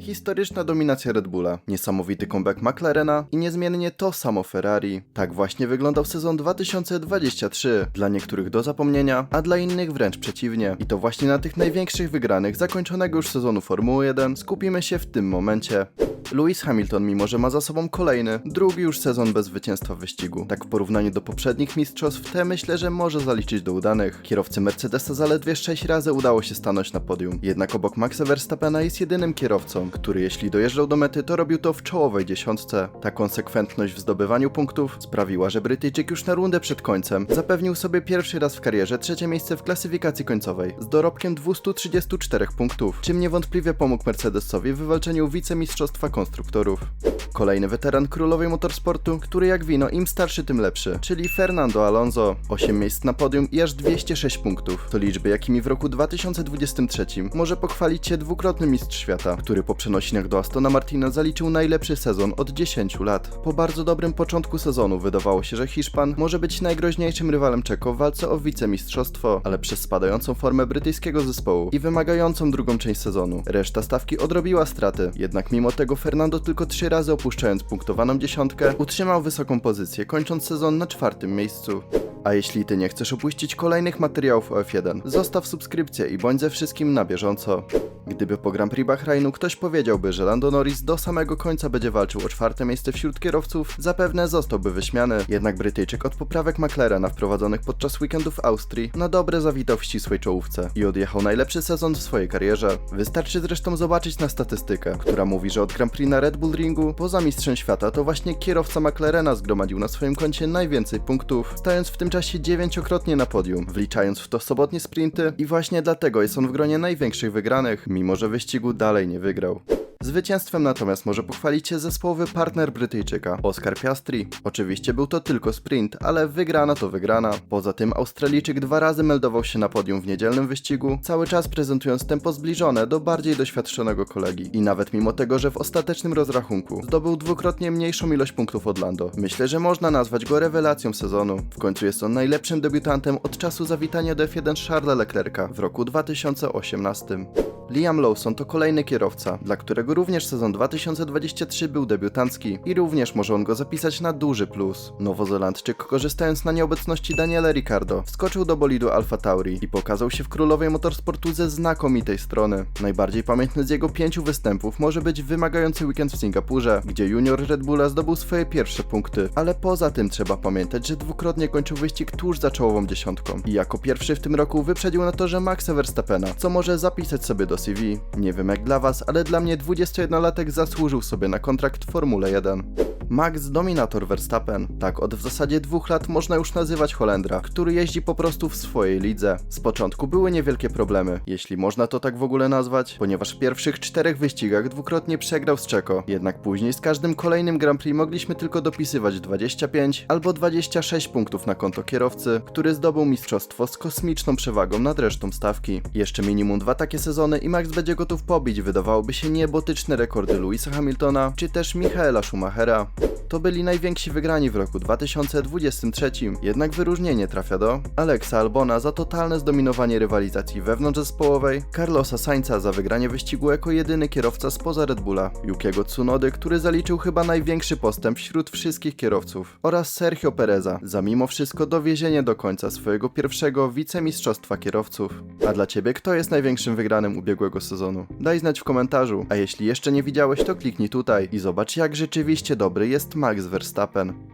Historyczna dominacja Red Bulla, niesamowity comeback McLarena i niezmiennie to samo Ferrari. Tak właśnie wyglądał sezon 2023. Dla niektórych do zapomnienia, a dla innych wręcz przeciwnie. I to właśnie na tych największych wygranych zakończonego już sezonu Formuły 1 skupimy się w tym momencie. Lewis Hamilton, mimo że ma za sobą kolejny, drugi już sezon bez zwycięstwa w wyścigu. Tak w porównaniu do poprzednich mistrzostw, te myślę, że może zaliczyć do udanych. Kierowcy Mercedesa zaledwie 6 razy udało się stanąć na podium. Jednak obok Maxa Verstappena jest jedynym kierowcą, który jeśli dojeżdżał do mety, to robił to w czołowej dziesiątce. Ta konsekwentność w zdobywaniu punktów sprawiła, że Brytyjczyk już na rundę przed końcem zapewnił sobie pierwszy raz w karierze trzecie miejsce w klasyfikacji końcowej z dorobkiem 234 punktów, czym niewątpliwie pomógł Mercedesowi w wywalczeniu wicemistrzostwa konstruktorów. Kolejny weteran królowej motorsportu, który jak wino im starszy tym lepszy, czyli Fernando Alonso. 8 miejsc na podium i aż 206 punktów. To liczby, jakimi w roku 2023 może pochwalić się dwukrotny mistrz świata, który po przenosinach do Astona Martina zaliczył najlepszy sezon od 10 lat. Po bardzo dobrym początku sezonu wydawało się, że Hiszpan może być najgroźniejszym rywalem Czeko w walce o wicemistrzostwo, ale przez spadającą formę brytyjskiego zespołu i wymagającą drugą część sezonu, reszta stawki odrobiła straty. Jednak mimo tego Fernando tylko trzy razy opuszczając punktowaną dziesiątkę, utrzymał wysoką pozycję, kończąc sezon na czwartym miejscu. A jeśli ty nie chcesz opuścić kolejnych materiałów o F1, zostaw subskrypcję i bądź ze wszystkim na bieżąco. Gdyby po Grand Prix Bahrainu ktoś powiedziałby, że Lando Norris do samego końca będzie walczył o czwarte miejsce wśród kierowców, zapewne zostałby wyśmiany. Jednak Brytyjczyk od poprawek McLarena wprowadzonych podczas weekendu w Austrii na dobre zawitał w ścisłej czołówce i odjechał najlepszy sezon w swojej karierze. Wystarczy zresztą zobaczyć na statystykę, która mówi, że od Grand Prix na Red Bull Ringu, poza mistrzem świata, to właśnie kierowca McLarena zgromadził na swoim koncie najwięcej punktów, stając w tym czasie dziewięciokrotnie na podium, wliczając w to sobotnie sprinty i właśnie dlatego jest on w gronie największych wygranych, mimo że wyścigu dalej nie wygrał. Zwycięstwem natomiast może pochwalić się zespołowy partner Brytyjczyka, Oscar Piastri. Oczywiście był to tylko sprint, ale wygrana to wygrana. Poza tym Australijczyk dwa razy meldował się na podium w niedzielnym wyścigu, cały czas prezentując tempo zbliżone do bardziej doświadczonego kolegi. I nawet mimo tego, że w ostatecznym rozrachunku zdobył dwukrotnie mniejszą ilość punktów od Lando, myślę, że można nazwać go rewelacją sezonu. W końcu jest on najlepszym debiutantem od czasu zawitania do F1 Charlesa Leclerca w roku 2018. Liam Lawson to kolejny kierowca, dla którego również sezon 2023 był debiutancki i również może on go zapisać na duży plus. Nowozelandczyk, korzystając na nieobecności Daniela Ricardo, wskoczył do bolidu Alfa Tauri i pokazał się w królowej motorsportu ze znakomitej strony. Najbardziej pamiętny z jego pięciu występów może być wymagający weekend w Singapurze, gdzie junior Red Bulla zdobył swoje pierwsze punkty, ale poza tym trzeba pamiętać, że dwukrotnie kończył wyścig tuż za czołową dziesiątką i jako pierwszy w tym roku wyprzedził na torze Maxa Verstappena, co może zapisać sobie do CV. Nie wiem jak dla was, ale dla mnie 21-latek zasłużył sobie na kontrakt w Formule 1. Max Dominator Verstappen. Tak od w zasadzie dwóch lat można już nazywać Holendra, który jeździ po prostu w swojej lidze. Z początku były niewielkie problemy, jeśli można to tak w ogóle nazwać, ponieważ w pierwszych czterech wyścigach dwukrotnie przegrał z Czeko, jednak później z każdym kolejnym Grand Prix mogliśmy tylko dopisywać 25 albo 26 punktów na konto kierowcy, który zdobył mistrzostwo z kosmiczną przewagą nad resztą stawki. Jeszcze minimum dwa takie sezony i Max będzie gotów pobić, wydawałoby się niebotyczne rekordy Louisa Hamiltona czy też Michaela Schumachera. To byli najwięksi wygrani w roku 2023, jednak wyróżnienie trafia do Alexa Albona za totalne zdominowanie rywalizacji wewnątrzzespołowej, Carlosa Sainza za wygranie wyścigu jako jedyny kierowca spoza Red Bulla, Yukiego Tsunody, który zaliczył chyba największy postęp wśród wszystkich kierowców oraz Sergio Pereza za mimo wszystko dowiezienie do końca swojego pierwszego wicemistrzostwa kierowców. A dla ciebie kto jest największym wygranym ubiegłego sezonu? Daj znać w komentarzu, a jeśli jeszcze nie widziałeś to kliknij tutaj i zobacz jak rzeczywiście dobry jest Max Verstappen.